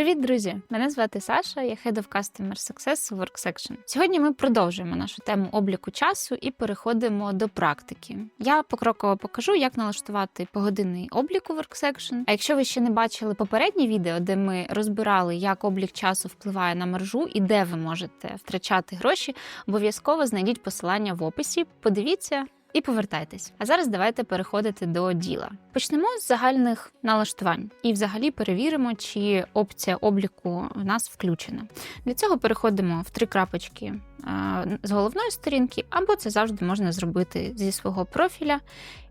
Привіт, друзі! Мене звати Саша, я Head of Customer Success у WorkSection. Сьогодні ми продовжуємо нашу тему обліку часу і переходимо до практики. Я покроково покажу, як налаштувати погодинний облік у WorkSection. А якщо ви ще не бачили попереднє відео, де ми розбирали, як облік часу впливає на маржу і де ви можете втрачати гроші, обов'язково знайдіть посилання в описі. Подивіться. І повертайтесь. А зараз давайте переходити до діла. Почнемо з загальних налаштувань і, взагалі, перевіримо, чи опція обліку в нас включена. Для цього переходимо в три крапочки е, з головної сторінки, або це завжди можна зробити зі свого профіля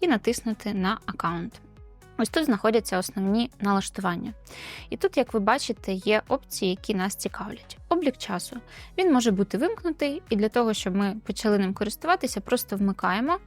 і натиснути на аккаунт. Ось тут знаходяться основні налаштування. І тут, як ви бачите, є опції, які нас цікавлять. Облік часу. Він може бути вимкнутий, і для того, щоб ми почали ним користуватися, просто вмикаємо.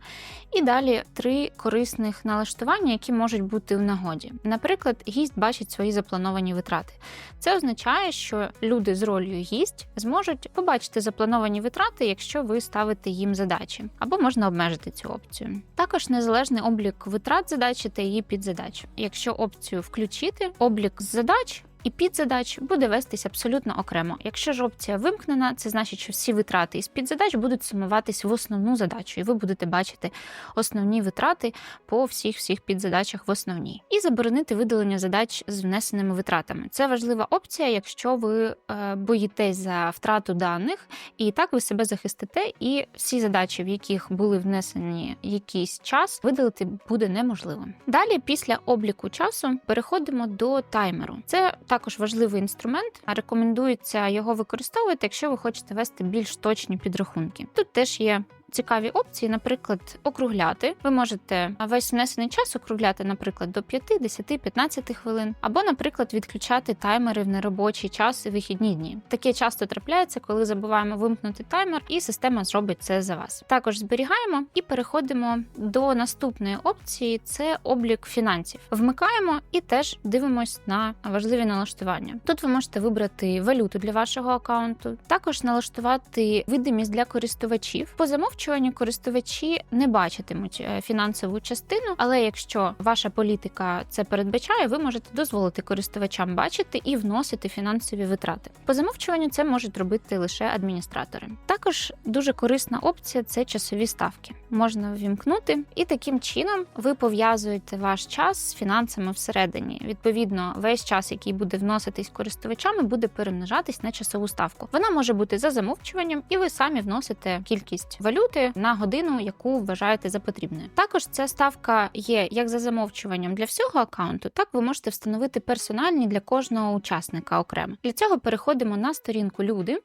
І далі три корисних налаштування, які можуть бути в нагоді. Наприклад, гість бачить свої заплановані витрати. Це означає, що люди з ролью гість зможуть побачити заплановані витрати, якщо ви ставите їм задачі, або можна обмежити цю опцію. Також незалежний облік витрат задачі та її підзадач. Якщо опцію включити, облік задач. І підзадач буде вестись абсолютно окремо. Якщо ж опція вимкнена, це значить, що всі витрати із підзадач будуть сумуватись в основну задачу, і ви будете бачити основні витрати по всіх всіх підзадачах в основній. І заборонити видалення задач з внесеними витратами. Це важлива опція, якщо ви е, боїтесь за втрату даних, і так ви себе захистите, і всі задачі, в яких були внесені якийсь час, видалити буде неможливо. Далі, після обліку часу, переходимо до таймеру. Це також важливий інструмент. Рекомендується його використовувати, якщо ви хочете вести більш точні підрахунки. Тут теж є. Цікаві опції, наприклад, округляти. Ви можете весь внесений час округляти, наприклад, до 5, 10, 15 хвилин, або, наприклад, відключати таймери в неробочий час і вихідні дні. Таке часто трапляється, коли забуваємо вимкнути таймер, і система зробить це за вас. Також зберігаємо і переходимо до наступної опції: це облік фінансів. Вмикаємо і теж дивимось на важливі налаштування. Тут ви можете вибрати валюту для вашого аккаунту, також налаштувати видимість для користувачів. По замовчуванню користувачі не бачитимуть е, фінансову частину, але якщо ваша політика це передбачає, ви можете дозволити користувачам бачити і вносити фінансові витрати. По замовчуванню це можуть робити лише адміністратори. Також дуже корисна опція це часові ставки. Можна ввімкнути, і таким чином ви пов'язуєте ваш час з фінансами всередині. Відповідно, весь час, який буде вноситись користувачами, буде перемножатись на часову ставку. Вона може бути за замовчуванням, і ви самі вносите кількість валюти на годину, яку вважаєте за потрібне. Також ця ставка є як за замовчуванням для всього аккаунту, так ви можете встановити персональні для кожного учасника окремо. Для цього переходимо на сторінку Люди.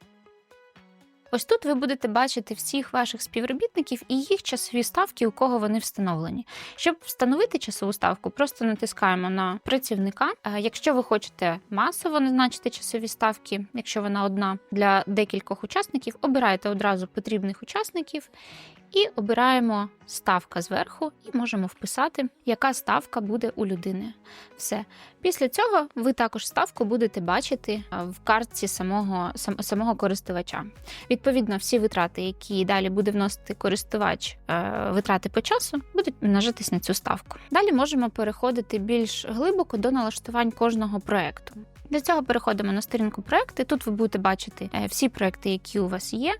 Ось тут ви будете бачити всіх ваших співробітників і їх часові ставки, у кого вони встановлені. Щоб встановити часову ставку, просто натискаємо на працівника. Е, Якщо ви хочете масово назначити часові ставки, якщо вона одна для декількох учасників, обирайте одразу потрібних учасників і обираємо ставка зверху, і можемо вписати, яка ставка буде у людини. Все. Після цього ви також ставку будете бачити в картці самого, сам, самого користувача. Відповідно, всі витрати, які далі буде вносити користувач, е, витрати по часу, будуть множитись на цю ставку. Далі можемо переходити більш глибоко до налаштувань кожного проекту. Для цього переходимо на сторінку проекти. Тут ви будете бачити е, всі проекти, які у вас є,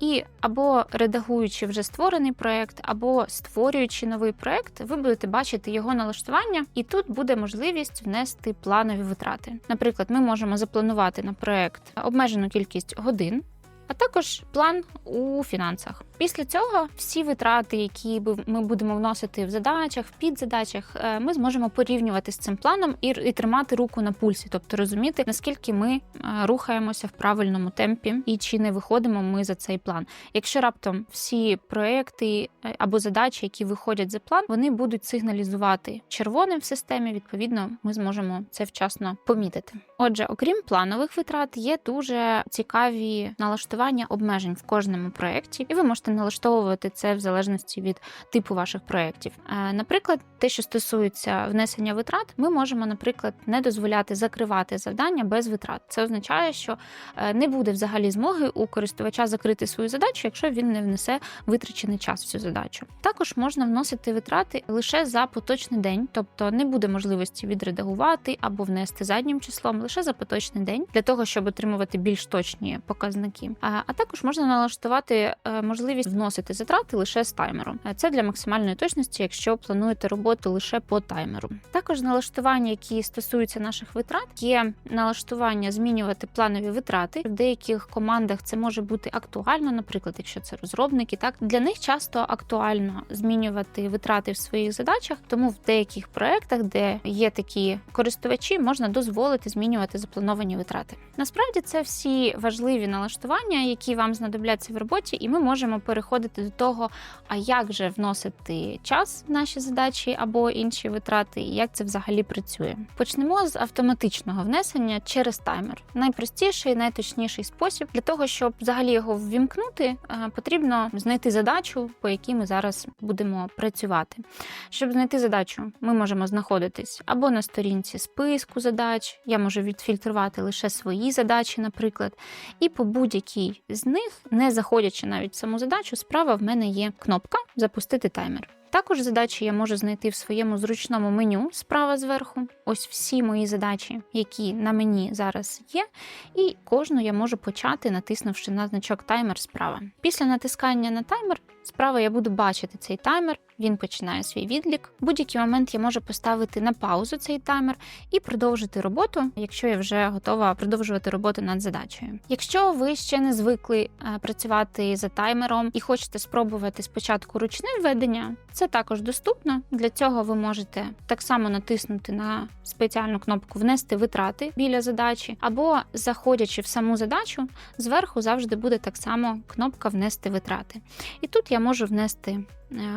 і або редагуючи вже створений проект, або створюючи новий проект, ви будете бачити його налаштування, і тут буде можливість внести планові витрати. Наприклад, ми можемо запланувати на проект обмежену кількість годин. А також план у фінансах. Після цього всі витрати, які ми будемо вносити в задачах, в підзадачах, е, ми зможемо порівнювати з цим планом і, і тримати руку на пульсі, тобто розуміти, наскільки ми е, рухаємося в правильному темпі і чи не виходимо ми за цей план. Якщо раптом всі проекти е, або задачі, які виходять за план, вони будуть сигналізувати червоним в системі. Відповідно, ми зможемо це вчасно помітити. Отже, окрім планових витрат, є дуже цікаві налаштування обмежень в кожному проєкті, і ви можете можете налаштовувати це в залежності від типу ваших проєктів. Е, Наприклад, те, що стосується внесення витрат, ми можемо, наприклад, не дозволяти закривати завдання без витрат. Це означає, що е, не буде взагалі змоги у користувача закрити свою задачу, якщо він не внесе витрачений час в цю задачу. Також можна вносити витрати лише за поточний день, тобто не буде можливості відредагувати або внести заднім числом лише за поточний день, для того, щоб отримувати більш точні показники. А, а також можна налаштувати е, можливість вносити затрати лише з таймером. Це для максимальної точності, якщо плануєте роботу лише по таймеру. Також налаштування, які стосуються наших витрат, є налаштування змінювати планові витрати. В деяких командах це може бути актуально, наприклад, якщо це розробники, так для них часто актуально змінювати витрати в своїх задачах, тому в деяких проектах, де є такі користувачі, можна дозволити змінювати заплановані витрати. Насправді це всі важливі налаштування, які вам знадобляться в роботі, і ми можемо переходити до того, а як же вносити час в наші задачі або інші витрати, і як це взагалі працює. Почнемо з автоматичного внесення через таймер. Найпростіший, і найточніший спосіб для того, щоб взагалі його ввімкнути, е, потрібно знайти задачу, по якій ми зараз будемо працювати. Щоб знайти задачу, ми можемо знаходитись або на сторінці списку задач, я можу відфільтрувати лише свої задачі, наприклад, і по будь-якій з них, не заходячи навіть в саму задачу, справа в мене є кнопка Запустити таймер. Також задачі я можу знайти в своєму зручному меню справа зверху. Ось всі мої задачі, які на мені зараз є, і кожну я можу почати, натиснувши на значок таймер справа. Після натискання на таймер справа я буду бачити цей таймер, він починає свій відлік. В будь-який момент я можу поставити на паузу цей таймер і продовжити роботу, якщо я вже готова продовжувати роботу над задачею. Якщо ви ще не звикли е, працювати за таймером і хочете спробувати спочатку ручне введення, це також доступно. Для цього ви можете так само натиснути на спеціальну кнопку Внести витрати біля задачі, або заходячи в саму задачу, зверху завжди буде так само кнопка Внести витрати. І тут я можу внести е,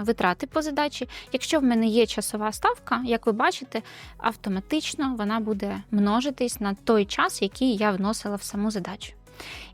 витрати по задачі. Якщо в мене є часова ставка, як ви бачите, автоматично вона буде множитись на той час, який я вносила в саму задачу.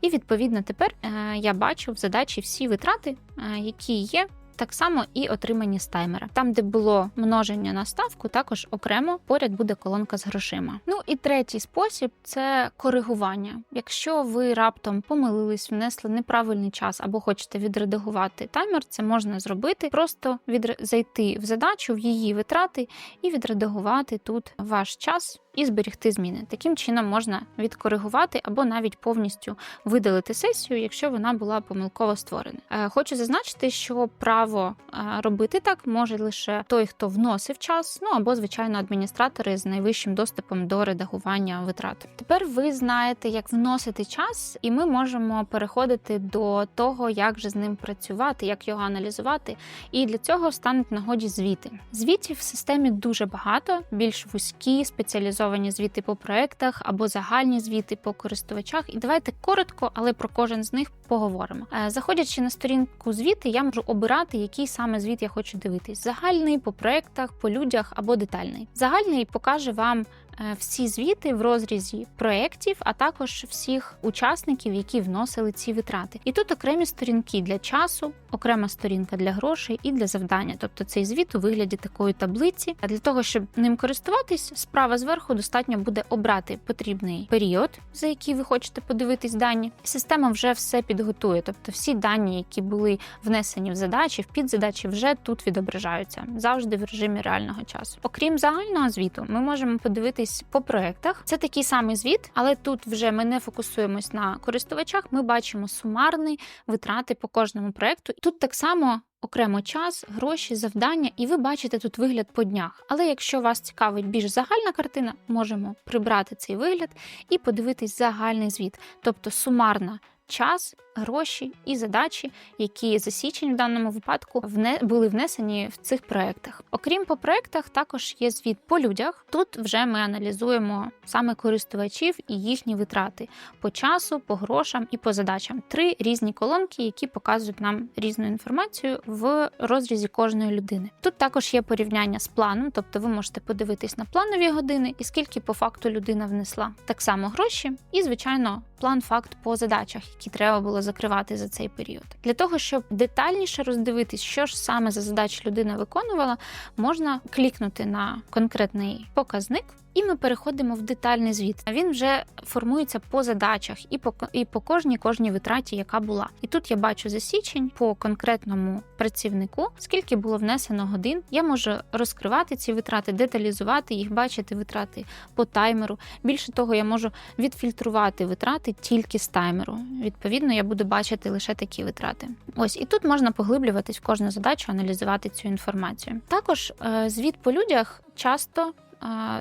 І відповідно тепер е, я бачу в задачі всі витрати, е, які є. Так само і отримані з таймера. Там, де було множення на ставку, також окремо поряд буде колонка з грошима. Ну і третій спосіб це коригування. Якщо ви раптом помилились, внесли неправильний час або хочете відредагувати таймер, це можна зробити. Просто відре... зайти в задачу, в її витрати і відредагувати тут ваш час. І зберігти зміни. Таким чином можна відкоригувати або навіть повністю видалити сесію, якщо вона була помилково створена. Е, Хочу зазначити, що право е, робити так може лише той, хто вносив час, ну або звичайно адміністратори з найвищим доступом до редагування витрат. Тепер ви знаєте, як вносити час, і ми можемо переходити до того, як же з ним працювати, як його аналізувати. І для цього стануть нагоді звіти. Звітів в системі дуже багато, більш вузькі, спеціалізовані звіти по проектах або загальні звіти по користувачах. І давайте коротко, але про кожен з них поговоримо. Е, Заходячи на сторінку звіти, я можу обирати, який саме звіт я хочу дивитись: загальний по проектах, по людях або детальний. Загальний покаже вам. Е, Всі звіти в розрізі проєктів, а також всіх учасників, які вносили ці витрати. І тут окремі сторінки для часу, окрема сторінка для грошей і для завдання. Тобто цей звіт у вигляді такої таблиці. А для того, щоб ним користуватись, справа зверху достатньо буде обрати потрібний період, за який ви хочете подивитись дані. Система вже все підготує. Тобто всі дані, які були внесені в задачі, в підзадачі, вже тут відображаються завжди в режимі реального часу. Окрім загального звіту, ми можемо подивитись по проектах. Це такий самий звіт, але тут вже ми не фокусуємось на користувачах. Ми бачимо сумарні витрати по кожному проекту. Тут так само. Окремо час, гроші, завдання, і ви бачите тут вигляд по днях. Але якщо вас цікавить більш загальна картина, можемо прибрати цей вигляд і подивитись загальний звіт, тобто сумарна час, гроші і задачі, які за січень в даному випадку вне були внесені в цих проектах. Окрім по проектах, також є звіт по людях. Тут вже ми аналізуємо саме користувачів і їхні витрати по часу, по грошам і по задачам. Три різні колонки, які показують нам різну інформацію в розрізі кожної людини. Тут також є порівняння з планом, тобто ви можете подивитись на планові години і скільки по факту людина внесла. Так само гроші, і звичайно, план факт по задачах, які треба було закривати за цей період. Для того, щоб детальніше роздивитись, що ж саме за задачі людина виконувала, можна клікнути на конкретний показник. І ми переходимо в детальний звіт. Він вже формується по задачах і по і по кожній кожній витраті, яка була. І тут я бачу за січень по конкретному працівнику, скільки було внесено годин. Я можу розкривати ці витрати, деталізувати їх, бачити витрати по таймеру. Більше того, я можу відфільтрувати витрати тільки з таймеру. Відповідно, я буду бачити лише такі витрати. Ось і тут можна поглиблюватись в кожну задачу, аналізувати цю інформацію. Також е, звіт по людях часто.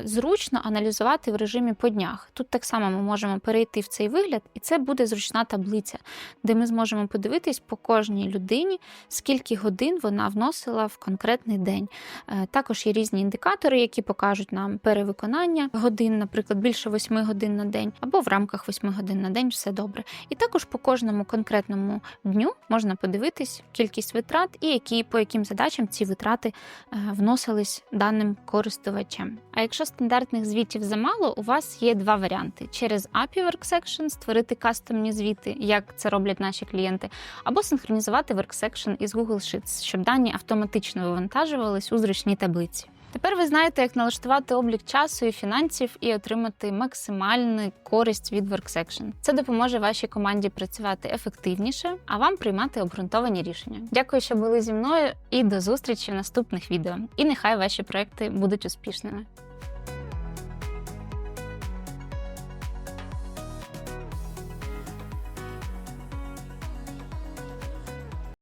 Зручно аналізувати в режимі по днях. Тут так само ми можемо перейти в цей вигляд, і це буде зручна таблиця, де ми зможемо подивитись по кожній людині, скільки годин вона вносила в конкретний день. Е, Також є різні індикатори, які покажуть нам перевиконання годин, наприклад, більше 8 годин на день, або в рамках 8 годин на день все добре. І також по кожному конкретному дню можна подивитись кількість витрат і які по яким задачам ці витрати е, вносились даним користувачем. А якщо стандартних звітів замало, у вас є два варіанти: через API WorkSection створити кастомні звіти, як це роблять наші клієнти, або синхронізувати WorkSection із Google Sheets, щоб дані автоматично вивантажувались у зручній таблиці. Тепер ви знаєте, як налаштувати облік часу і фінансів і отримати максимальну користь від WorkSection. Це допоможе вашій команді працювати ефективніше, а вам приймати обґрунтовані рішення. Дякую, що були зі мною, і до зустрічі в наступних відео. І нехай ваші проекти будуть успішними.